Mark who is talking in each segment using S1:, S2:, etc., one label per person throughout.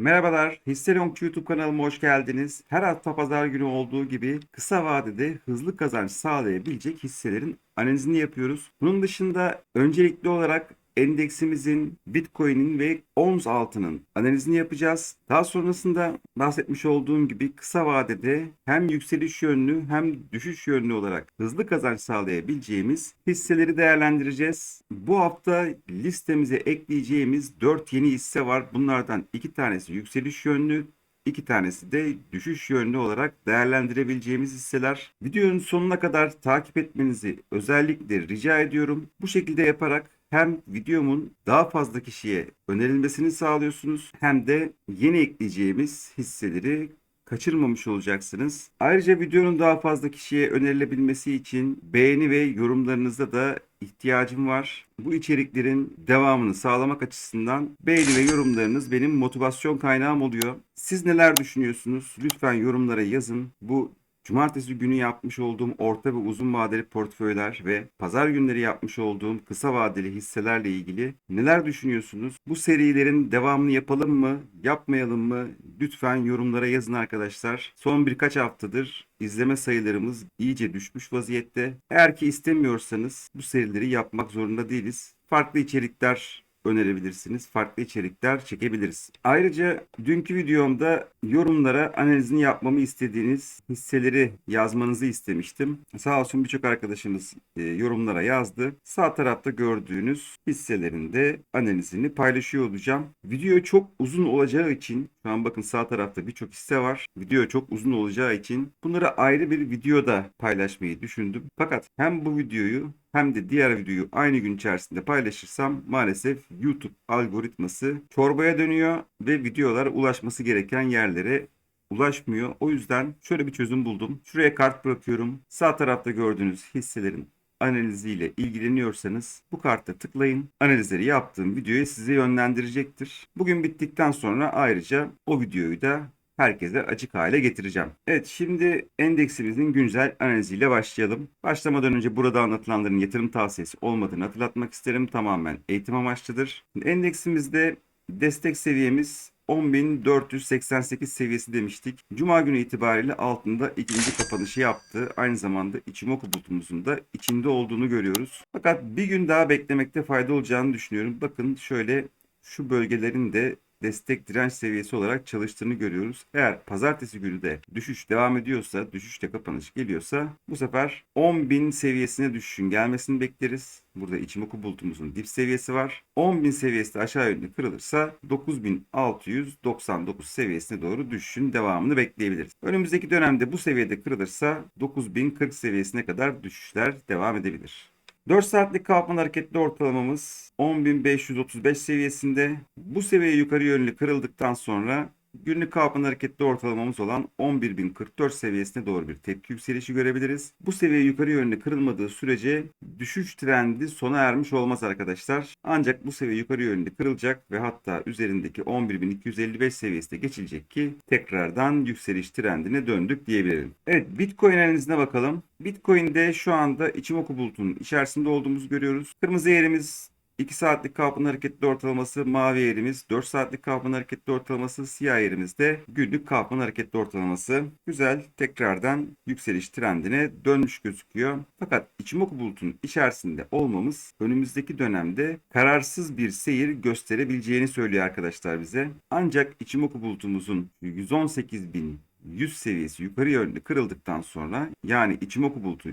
S1: Merhabalar, Hisseli.com YouTube kanalıma hoş geldiniz. Her hafta pazar günü olduğu gibi kısa vadede hızlı kazanç sağlayabilecek hisselerin analizini yapıyoruz. Bunun dışında öncelikli olarak endeksimizin, Bitcoin'in ve ons altının analizini yapacağız. Daha sonrasında bahsetmiş olduğum gibi kısa vadede hem yükseliş yönlü hem düşüş yönlü olarak hızlı kazanç sağlayabileceğimiz hisseleri değerlendireceğiz. Bu hafta listemize ekleyeceğimiz 4 yeni hisse var. Bunlardan 2 tanesi yükseliş yönlü, İki tanesi de düşüş yönlü olarak değerlendirebileceğimiz hisseler. Videonun sonuna kadar takip etmenizi özellikle rica ediyorum. Bu şekilde yaparak hem videomun daha fazla kişiye önerilmesini sağlıyorsunuz hem de yeni ekleyeceğimiz hisseleri kaçırmamış olacaksınız. Ayrıca videonun daha fazla kişiye önerilebilmesi için beğeni ve yorumlarınıza da ihtiyacım var. Bu içeriklerin devamını sağlamak açısından beğeni ve yorumlarınız benim motivasyon kaynağım oluyor. Siz neler düşünüyorsunuz? Lütfen yorumlara yazın. Bu Cumartesi günü yapmış olduğum orta ve uzun vadeli portföyler ve pazar günleri yapmış olduğum kısa vadeli hisselerle ilgili neler düşünüyorsunuz? Bu serilerin devamını yapalım mı, yapmayalım mı? Lütfen yorumlara yazın arkadaşlar. Son birkaç haftadır izleme sayılarımız iyice düşmüş vaziyette. Eğer ki istemiyorsanız bu serileri yapmak zorunda değiliz. Farklı içerikler önerebilirsiniz. Farklı içerikler çekebiliriz. Ayrıca dünkü videomda yorumlara analizini yapmamı istediğiniz hisseleri yazmanızı istemiştim. Sağ olsun birçok arkadaşımız e, yorumlara yazdı. Sağ tarafta gördüğünüz hisselerin de analizini paylaşıyor olacağım. Video çok uzun olacağı için şu an bakın sağ tarafta birçok hisse var. Video çok uzun olacağı için bunları ayrı bir videoda paylaşmayı düşündüm. Fakat hem bu videoyu hem de diğer videoyu aynı gün içerisinde paylaşırsam maalesef YouTube algoritması çorbaya dönüyor ve videolar ulaşması gereken yerlere ulaşmıyor. O yüzden şöyle bir çözüm buldum. Şuraya kart bırakıyorum. Sağ tarafta gördüğünüz hisselerin analiziyle ilgileniyorsanız bu karta tıklayın. Analizleri yaptığım videoyu size yönlendirecektir. Bugün bittikten sonra ayrıca o videoyu da herkese açık hale getireceğim. Evet şimdi endeksimizin güncel analiziyle başlayalım. Başlamadan önce burada anlatılanların yatırım tavsiyesi olmadığını hatırlatmak isterim. Tamamen eğitim amaçlıdır. Endeksimizde destek seviyemiz 10.488 seviyesi demiştik. Cuma günü itibariyle altında ikinci kapanışı yaptı. Aynı zamanda Ichimoku bulutumuzun da içinde olduğunu görüyoruz. Fakat bir gün daha beklemekte fayda olacağını düşünüyorum. Bakın şöyle şu bölgelerin de destek direnç seviyesi olarak çalıştığını görüyoruz. Eğer pazartesi günü de düşüş devam ediyorsa, düşüşte kapanış geliyorsa bu sefer 10.000 seviyesine düşüşün gelmesini bekleriz. Burada Ichimoku bulutumuzun dip seviyesi var. 10.000 seviyesi de aşağı yönlü kırılırsa 9.699 seviyesine doğru düşüşün devamını bekleyebiliriz. Önümüzdeki dönemde bu seviyede kırılırsa 9.040 seviyesine kadar düşüşler devam edebilir. 4 saatlik kalkman hareketli ortalamamız 10.535 seviyesinde. Bu seviye yukarı yönlü kırıldıktan sonra günlük kalkman hareketli ortalamamız olan 11.044 seviyesine doğru bir tepki yükselişi görebiliriz. Bu seviye yukarı yönlü kırılmadığı sürece düşüş trendi sona ermiş olmaz arkadaşlar. Ancak bu seviye yukarı yönlü kırılacak ve hatta üzerindeki 11.255 seviyesi de geçilecek ki tekrardan yükseliş trendine döndük diyebilirim. Evet Bitcoin analizine bakalım. Bitcoin'de şu anda Ichimoku bulutunun içerisinde olduğumuzu görüyoruz. Kırmızı yerimiz 2 saatlik kalkın hareketli ortalaması mavi yerimiz, 4 saatlik kalkın hareketli ortalaması siyah yerimizde günlük kalkın hareketli ortalaması güzel tekrardan yükseliş trendine dönmüş gözüküyor. Fakat Ichimoku bulutun içerisinde olmamız önümüzdeki dönemde kararsız bir seyir gösterebileceğini söylüyor arkadaşlar bize. Ancak Ichimoku bulutumuzun 118.100 seviyesi yukarı yönlü kırıldıktan sonra yani Ichimoku bulutu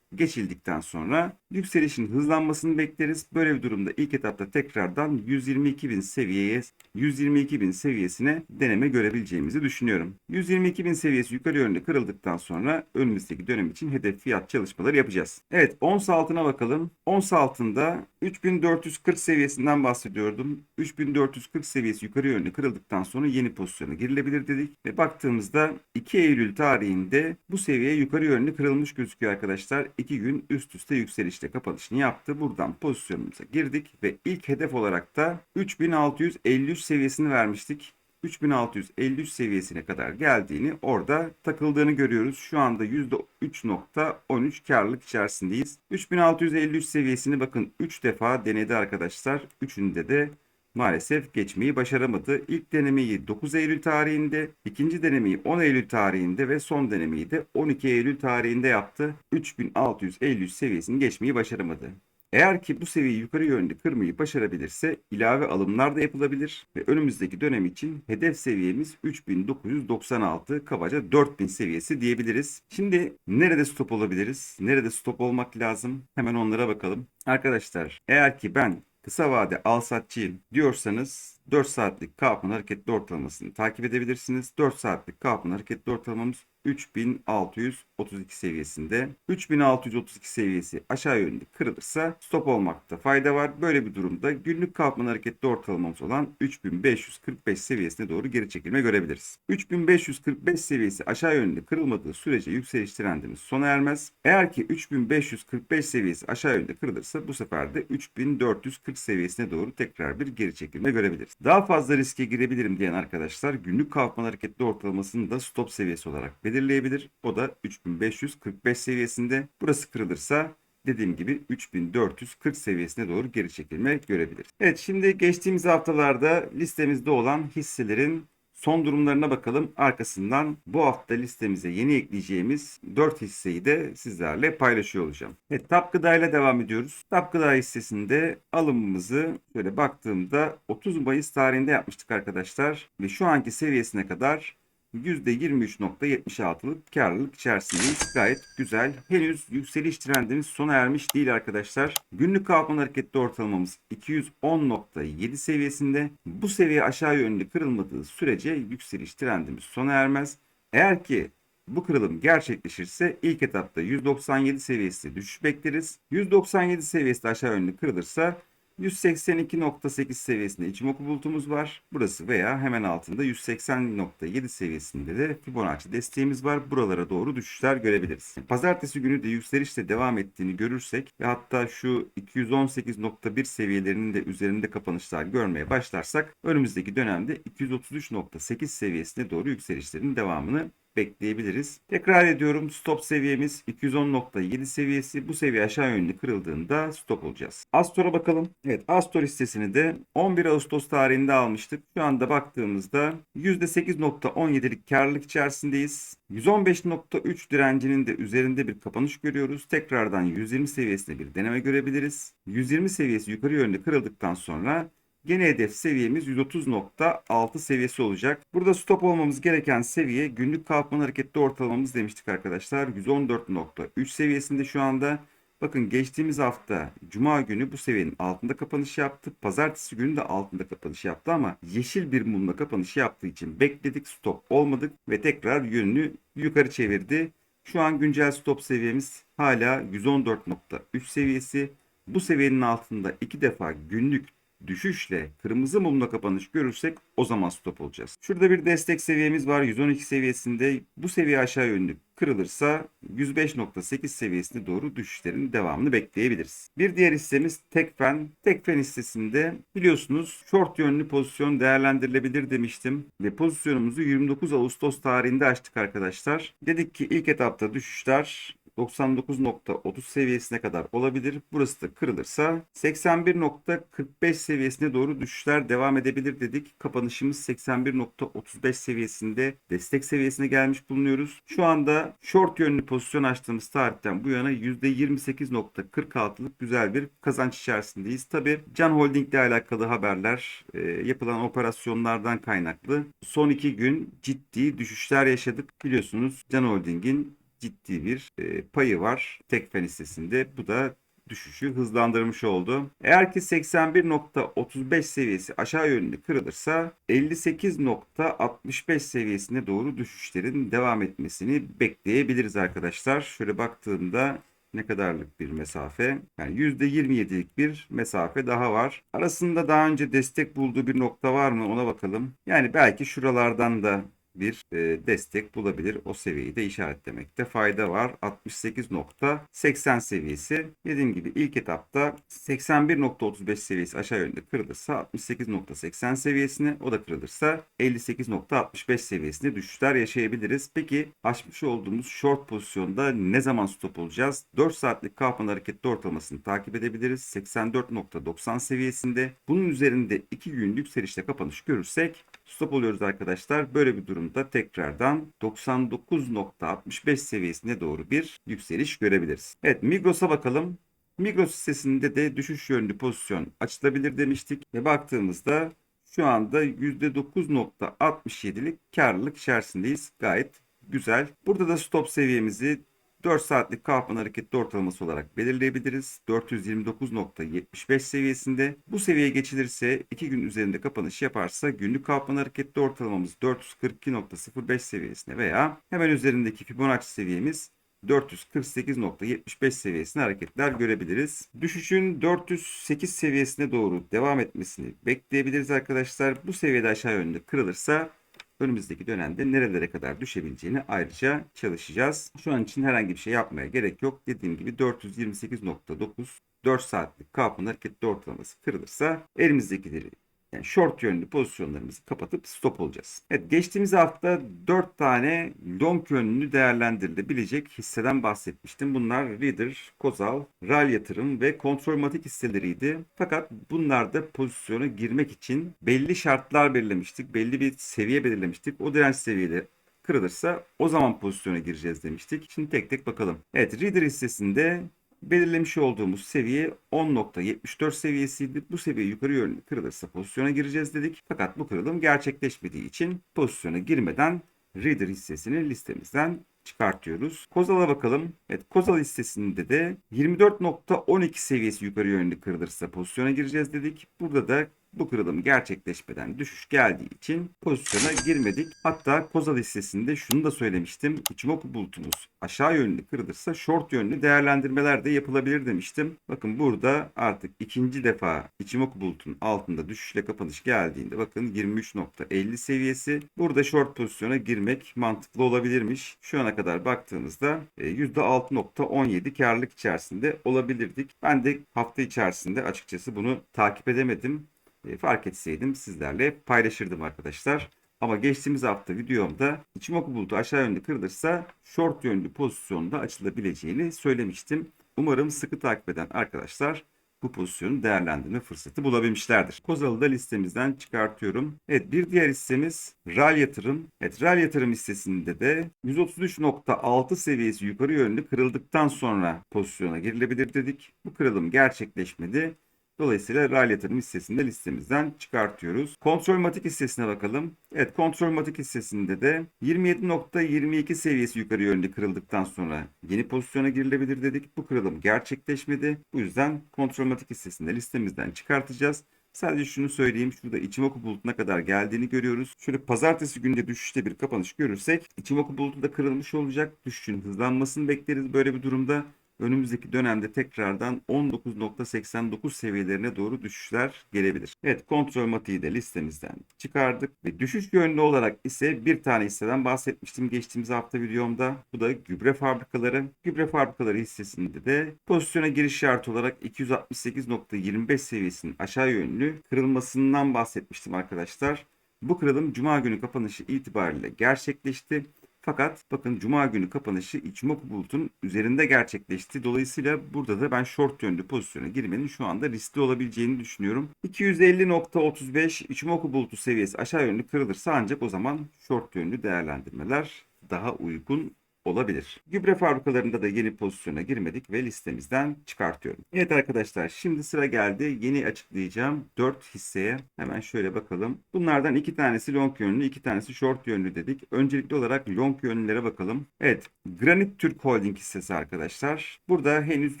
S1: geçildikten sonra yükselişin hızlanmasını bekleriz. Böyle bir durumda ilk etapta tekrardan 122.000 seviyeye 122.000 seviyesine deneme görebileceğimizi düşünüyorum. 122.000 seviyesi yukarı yönde kırıldıktan sonra önümüzdeki dönem için hedef fiyat çalışmaları yapacağız. Evet ons altına bakalım. Ons altında 3440 seviyesinden bahsediyordum. 3440 seviyesi yukarı yönde kırıldıktan sonra yeni pozisyona girilebilir dedik. Ve baktığımızda 2 Eylül tarihinde bu seviye yukarı yönlü kırılmış gözüküyor arkadaşlar. 2 gün üst üste yükselişte kapanışını yaptı. Buradan pozisyonumuza girdik ve ilk hedef olarak da 3653 seviyesini vermiştik. 3653 seviyesine kadar geldiğini orada takıldığını görüyoruz. Şu anda %3.13 karlılık içerisindeyiz. 3653 seviyesini bakın 3 defa denedi arkadaşlar. Üçünde de maalesef geçmeyi başaramadı. İlk denemeyi 9 Eylül tarihinde, ikinci denemeyi 10 Eylül tarihinde ve son denemeyi de 12 Eylül tarihinde yaptı. 3650 seviyesini geçmeyi başaramadı. Eğer ki bu seviyeyi yukarı yönlü kırmayı başarabilirse ilave alımlar da yapılabilir ve önümüzdeki dönem için hedef seviyemiz 3996 kabaca 4000 seviyesi diyebiliriz. Şimdi nerede stop olabiliriz? Nerede stop olmak lazım? Hemen onlara bakalım. Arkadaşlar eğer ki ben kısa vade al satçıyım diyorsanız 4 saatlik Kaplan hareketli ortalamasını takip edebilirsiniz. 4 saatlik Kaplan hareketli ortalamamız 3632 seviyesinde. 3632 seviyesi aşağı yönlü kırılırsa stop olmakta fayda var. Böyle bir durumda günlük Kaplan hareketli ortalamamız olan 3545 seviyesine doğru geri çekilme görebiliriz. 3545 seviyesi aşağı yönlü kırılmadığı sürece yükseliş trendimiz sona ermez. Eğer ki 3545 seviyesi aşağı yönlü kırılırsa bu sefer de 3440 seviyesine doğru tekrar bir geri çekilme görebiliriz. Daha fazla riske girebilirim diyen arkadaşlar günlük Kaufman hareketli ortalamasını da stop seviyesi olarak belirleyebilir. O da 3545 seviyesinde. Burası kırılırsa dediğim gibi 3440 seviyesine doğru geri çekilme görebiliriz. Evet şimdi geçtiğimiz haftalarda listemizde olan hisselerin son durumlarına bakalım. Arkasından bu hafta listemize yeni ekleyeceğimiz 4 hisseyi de sizlerle paylaşıyor olacağım. Evet TAP ile devam ediyoruz. TAP Gıda hissesinde alımımızı şöyle baktığımda 30 Mayıs tarihinde yapmıştık arkadaşlar. Ve şu anki seviyesine kadar %23.76'lık karlılık içerisindeyiz. Gayet güzel. Henüz yükseliş trendimiz sona ermiş değil arkadaşlar. Günlük kalkman hareketli ortalamamız 210.7 seviyesinde. Bu seviye aşağı yönlü kırılmadığı sürece yükseliş trendimiz sona ermez. Eğer ki bu kırılım gerçekleşirse ilk etapta 197 seviyesi düşüş bekleriz. 197 seviyesi aşağı yönlü kırılırsa 182.8 seviyesinde içim oku bulutumuz var. Burası veya hemen altında 180.7 seviyesinde de Fibonacci desteğimiz var. Buralara doğru düşüşler görebiliriz. Pazartesi günü de yükselişle devam ettiğini görürsek ve hatta şu 218.1 seviyelerinin de üzerinde kapanışlar görmeye başlarsak önümüzdeki dönemde 233.8 seviyesine doğru yükselişlerin devamını bekleyebiliriz. Tekrar ediyorum stop seviyemiz 210.7 seviyesi. Bu seviye aşağı yönlü kırıldığında stop olacağız. Astor'a bakalım. Evet Astor hissesini de 11 Ağustos tarihinde almıştık. Şu anda baktığımızda %8.17'lik karlılık içerisindeyiz. 115.3 direncinin de üzerinde bir kapanış görüyoruz. Tekrardan 120 seviyesinde bir deneme görebiliriz. 120 seviyesi yukarı yönlü kırıldıktan sonra Gene hedef seviyemiz 130.6 seviyesi olacak. Burada stop olmamız gereken seviye günlük kalkman hareketli ortalamamız demiştik arkadaşlar. 114.3 seviyesinde şu anda. Bakın geçtiğimiz hafta Cuma günü bu seviyenin altında kapanış yaptı. Pazartesi günü de altında kapanış yaptı ama yeşil bir mumla kapanış yaptığı için bekledik stop olmadık ve tekrar yönünü yukarı çevirdi. Şu an güncel stop seviyemiz hala 114.3 seviyesi. Bu seviyenin altında iki defa günlük düşüşle kırmızı mumla kapanış görürsek o zaman stop olacağız. Şurada bir destek seviyemiz var 112 seviyesinde. Bu seviye aşağı yönlü kırılırsa 105.8 seviyesine doğru düşüşlerin devamını bekleyebiliriz. Bir diğer hissemiz Tekfen. Tekfen hissesinde biliyorsunuz short yönlü pozisyon değerlendirilebilir demiştim. Ve pozisyonumuzu 29 Ağustos tarihinde açtık arkadaşlar. Dedik ki ilk etapta düşüşler 99.30 seviyesine kadar olabilir. Burası da kırılırsa 81.45 seviyesine doğru düşüşler devam edebilir dedik. Kapanışımız 81.35 seviyesinde destek seviyesine gelmiş bulunuyoruz. Şu anda short yönlü pozisyon açtığımız tarihten bu yana %28.46'lık güzel bir kazanç içerisindeyiz. Tabi Can Holding ile alakalı haberler e, yapılan operasyonlardan kaynaklı son iki gün ciddi düşüşler yaşadık. Biliyorsunuz Can Holding'in ciddi bir e, payı var Tekfen hissesinde. Bu da düşüşü hızlandırmış oldu. Eğer ki 81.35 seviyesi aşağı yönlü kırılırsa 58.65 seviyesine doğru düşüşlerin devam etmesini bekleyebiliriz arkadaşlar. Şöyle baktığımda ne kadarlık bir mesafe? Yani %27'lik bir mesafe daha var. Arasında daha önce destek bulduğu bir nokta var mı ona bakalım. Yani belki şuralardan da bir e, destek bulabilir. O seviyeyi de işaretlemekte fayda var. 68.80 seviyesi. Dediğim gibi ilk etapta 81.35 seviyesi aşağı yönde kırılırsa 68.80 seviyesine o da kırılırsa 58.65 seviyesine düşüşler yaşayabiliriz. Peki açmış olduğumuz short pozisyonda ne zaman stop olacağız? 4 saatlik kapan hareketli ortalamasını takip edebiliriz. 84.90 seviyesinde. Bunun üzerinde 2 gün yükselişte kapanış görürsek stop oluyoruz arkadaşlar. Böyle bir durumda tekrardan 99.65 seviyesine doğru bir yükseliş görebiliriz. Evet Migros'a bakalım. Migros hissesinde de düşüş yönlü pozisyon açılabilir demiştik ve baktığımızda şu anda %9.67'lik karlılık içerisindeyiz. Gayet güzel. Burada da stop seviyemizi 4 saatlik kapan hareketli ortalaması olarak belirleyebiliriz. 429.75 seviyesinde. Bu seviyeye geçilirse 2 gün üzerinde kapanış yaparsa günlük kapan hareketli ortalamamız 442.05 seviyesine veya hemen üzerindeki Fibonacci seviyemiz 448.75 seviyesine hareketler görebiliriz. Düşüşün 408 seviyesine doğru devam etmesini bekleyebiliriz arkadaşlar. Bu seviyede aşağı yönde kırılırsa önümüzdeki dönemde nerelere kadar düşebileceğini ayrıca çalışacağız. Şu an için herhangi bir şey yapmaya gerek yok. Dediğim gibi 428.9 4 saatlik kapın hareketli ortalaması kırılırsa elimizdekileri yani short yönlü pozisyonlarımızı kapatıp stop olacağız. Evet geçtiğimiz hafta 4 tane long yönlü değerlendirilebilecek hisseden bahsetmiştim. Bunlar Reader, Kozal, RAL yatırım ve Kontrolmatik hisseleriydi. Fakat bunlarda pozisyona girmek için belli şartlar belirlemiştik. Belli bir seviye belirlemiştik. O direnç seviyeleri kırılırsa o zaman pozisyona gireceğiz demiştik. Şimdi tek tek bakalım. Evet Reader hissesinde belirlemiş olduğumuz seviye 10.74 seviyesiydi. Bu seviye yukarı yönlü kırılırsa pozisyona gireceğiz dedik. Fakat bu kırılım gerçekleşmediği için pozisyona girmeden Reader hissesini listemizden çıkartıyoruz. Kozal'a bakalım. Evet Kozal hissesinde de 24.12 seviyesi yukarı yönlü kırılırsa pozisyona gireceğiz dedik. Burada da bu kırılım gerçekleşmeden düşüş geldiği için pozisyona girmedik. Hatta Kozal hissesinde şunu da söylemiştim. Ichimoku bulutumuz aşağı yönlü kırılırsa short yönlü değerlendirmeler de yapılabilir demiştim. Bakın burada artık ikinci defa Ichimoku bulutunun altında düşüşle kapanış geldiğinde bakın 23.50 seviyesi. Burada short pozisyona girmek mantıklı olabilirmiş. Şu ana kadar baktığımızda %6.17 karlılık içerisinde olabilirdik. Ben de hafta içerisinde açıkçası bunu takip edemedim. E, fark etseydim sizlerle paylaşırdım arkadaşlar. Ama geçtiğimiz hafta videomda Ichimoku bulutu aşağı yönlü kırılırsa short yönlü pozisyonda açılabileceğini söylemiştim. Umarım sıkı takip eden arkadaşlar bu pozisyonu değerlendirme fırsatı bulabilmişlerdir. Kozal'ı da listemizden çıkartıyorum. Evet bir diğer hissemiz RAL yatırım. Evet RAL yatırım hissesinde de 133.6 seviyesi yukarı yönlü kırıldıktan sonra pozisyona girilebilir dedik. Bu kırılım gerçekleşmedi. Dolayısıyla RAL yatırım hissesini de listemizden çıkartıyoruz. Kontrolmatik hissesine bakalım. Evet kontrolmatik hissesinde de 27.22 seviyesi yukarı yönlü kırıldıktan sonra yeni pozisyona girilebilir dedik. Bu kırılım gerçekleşmedi. Bu yüzden kontrolmatik hissesini de listemizden çıkartacağız. Sadece şunu söyleyeyim. Şurada Ichimoku bulutuna kadar geldiğini görüyoruz. Şöyle pazartesi günde düşüşte bir kapanış görürsek Ichimoku bulutu da kırılmış olacak. Düşüşün hızlanmasını bekleriz böyle bir durumda önümüzdeki dönemde tekrardan 19.89 seviyelerine doğru düşüşler gelebilir. Evet kontrol matiği de listemizden çıkardık ve düşüş yönlü olarak ise bir tane hisseden bahsetmiştim geçtiğimiz hafta videomda. Bu da gübre fabrikaları. Gübre fabrikaları hissesinde de pozisyona giriş şartı olarak 268.25 seviyesinin aşağı yönlü kırılmasından bahsetmiştim arkadaşlar. Bu kırılım Cuma günü kapanışı itibariyle gerçekleşti. Fakat bakın Cuma günü kapanışı Ichimoku bulutun üzerinde gerçekleşti. Dolayısıyla burada da ben short yönlü pozisyona girmenin şu anda riskli olabileceğini düşünüyorum. 250.35 Ichimoku bulutu seviyesi aşağı yönlü kırılırsa ancak o zaman short yönlü değerlendirmeler daha uygun olabilir. Gübre fabrikalarında da yeni pozisyona girmedik ve listemizden çıkartıyorum. Evet arkadaşlar şimdi sıra geldi. Yeni açıklayacağım 4 hisseye. Hemen şöyle bakalım. Bunlardan iki tanesi long yönlü, iki tanesi short yönlü dedik. Öncelikli olarak long yönlülere bakalım. Evet Granit Türk Holding hissesi arkadaşlar. Burada henüz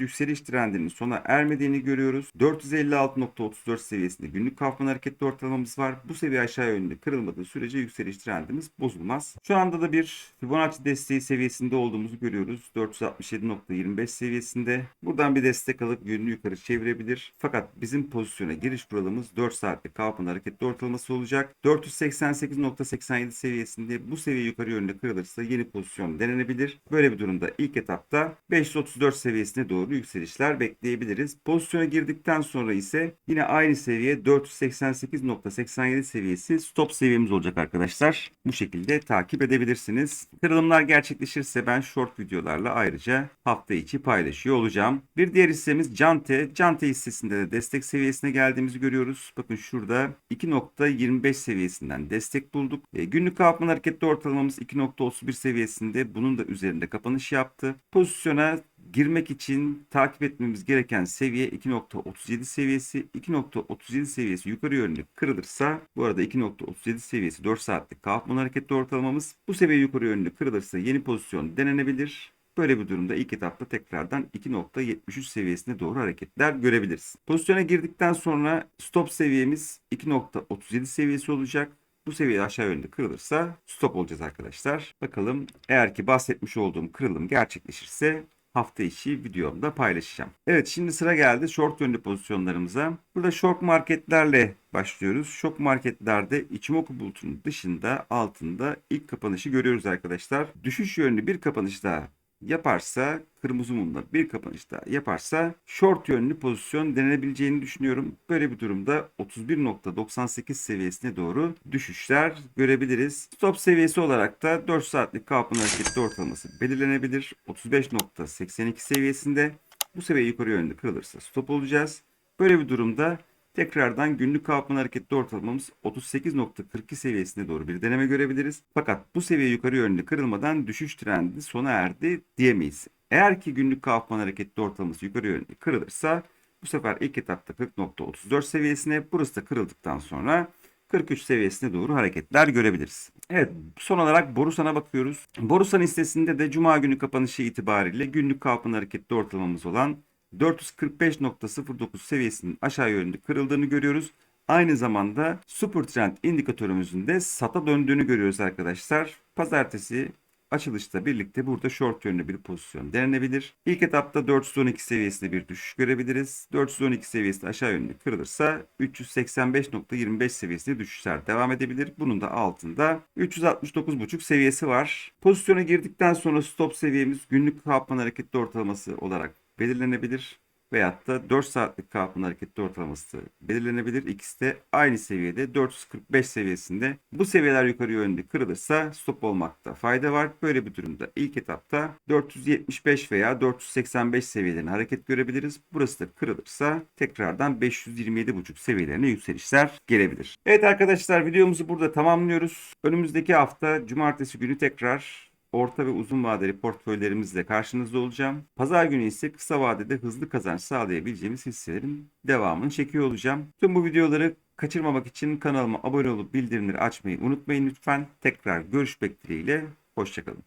S1: yükseliş trendinin sona ermediğini görüyoruz. 456.34 seviyesinde günlük kalkman hareketli ortalamamız var. Bu seviye aşağı yönlü kırılmadığı sürece yükseliş trendimiz bozulmaz. Şu anda da bir Fibonacci desteği seviyesi seviyesinde olduğumuzu görüyoruz. 467.25 seviyesinde. Buradan bir destek alıp yönünü yukarı çevirebilir. Fakat bizim pozisyona giriş kuralımız 4 saatlik kalkın hareketli ortalaması olacak. 488.87 seviyesinde bu seviye yukarı yönde kırılırsa yeni pozisyon denenebilir. Böyle bir durumda ilk etapta 534 seviyesine doğru yükselişler bekleyebiliriz. Pozisyona girdikten sonra ise yine aynı seviye 488.87 seviyesi stop seviyemiz olacak arkadaşlar. Bu şekilde takip edebilirsiniz. Kırılımlar gerçekleşirse ben short videolarla ayrıca hafta içi paylaşıyor olacağım. Bir diğer hissemiz Cante. Cante hissesinde de destek seviyesine geldiğimizi görüyoruz. Bakın şurada 2.25 seviyesinden destek bulduk. E, günlük kalkman hareketli ortalamamız 2.31 seviyesinde. Bunun da üzerinde kapanış yaptı. Pozisyona girmek için takip etmemiz gereken seviye 2.37 seviyesi. 2.37 seviyesi yukarı yönlü kırılırsa bu arada 2.37 seviyesi 4 saatlik kalkman hareketli ortalamamız. Bu seviye yukarı yönlü kırılırsa yeni pozisyon denenebilir. Böyle bir durumda ilk etapta tekrardan 2.73 seviyesine doğru hareketler görebiliriz. Pozisyona girdikten sonra stop seviyemiz 2.37 seviyesi olacak. Bu seviye aşağı yönde kırılırsa stop olacağız arkadaşlar. Bakalım eğer ki bahsetmiş olduğum kırılım gerçekleşirse hafta içi videomda paylaşacağım. Evet şimdi sıra geldi short yönlü pozisyonlarımıza. Burada short marketlerle başlıyoruz. Short marketlerde Ichimoku bulutunun dışında altında ilk kapanışı görüyoruz arkadaşlar. Düşüş yönlü bir kapanış daha yaparsa kırmızı mumla bir kapanış daha yaparsa short yönlü pozisyon denenebileceğini düşünüyorum. Böyle bir durumda 31.98 seviyesine doğru düşüşler görebiliriz. Stop seviyesi olarak da 4 saatlik kalkın hareketli ortalaması belirlenebilir. 35.82 seviyesinde bu seviye yukarı yönlü kırılırsa stop olacağız. Böyle bir durumda Tekrardan günlük kalkman hareketli ortalamamız 38.42 seviyesine doğru bir deneme görebiliriz. Fakat bu seviye yukarı yönlü kırılmadan düşüş trendi sona erdi diyemeyiz. Eğer ki günlük kalkman hareketli ortalaması yukarı yönlü kırılırsa bu sefer ilk etapta 40.34 seviyesine burası da kırıldıktan sonra 43 seviyesine doğru hareketler görebiliriz. Evet son olarak Borusan'a bakıyoruz. Borusan listesinde de Cuma günü kapanışı itibariyle günlük kalkman hareketli ortalamamız olan 445.09 seviyesinin aşağı yönlü kırıldığını görüyoruz. Aynı zamanda Super Trend indikatörümüzün de sata döndüğünü görüyoruz arkadaşlar. Pazartesi açılışta birlikte burada short yönlü bir pozisyon denenebilir. İlk etapta 412 seviyesinde bir düşüş görebiliriz. 412 seviyesi aşağı yönlü kırılırsa 385.25 seviyesinde düşüşler devam edebilir. Bunun da altında 369.5 seviyesi var. Pozisyona girdikten sonra stop seviyemiz günlük kalkman hareketli ortalaması olarak belirlenebilir. Veyahut da 4 saatlik kalkın hareketli ortalaması belirlenebilir. İkisi de aynı seviyede 445 seviyesinde. Bu seviyeler yukarı yönde kırılırsa stop olmakta fayda var. Böyle bir durumda ilk etapta 475 veya 485 seviyelerine hareket görebiliriz. Burası da kırılırsa tekrardan 527,5 seviyelerine yükselişler gelebilir. Evet arkadaşlar videomuzu burada tamamlıyoruz. Önümüzdeki hafta cumartesi günü tekrar orta ve uzun vadeli portföylerimizle karşınızda olacağım. Pazar günü ise kısa vadede hızlı kazanç sağlayabileceğimiz hisselerin devamını çekiyor olacağım. Tüm bu videoları kaçırmamak için kanalıma abone olup bildirimleri açmayı unutmayın lütfen. Tekrar görüşmek dileğiyle. Hoşçakalın.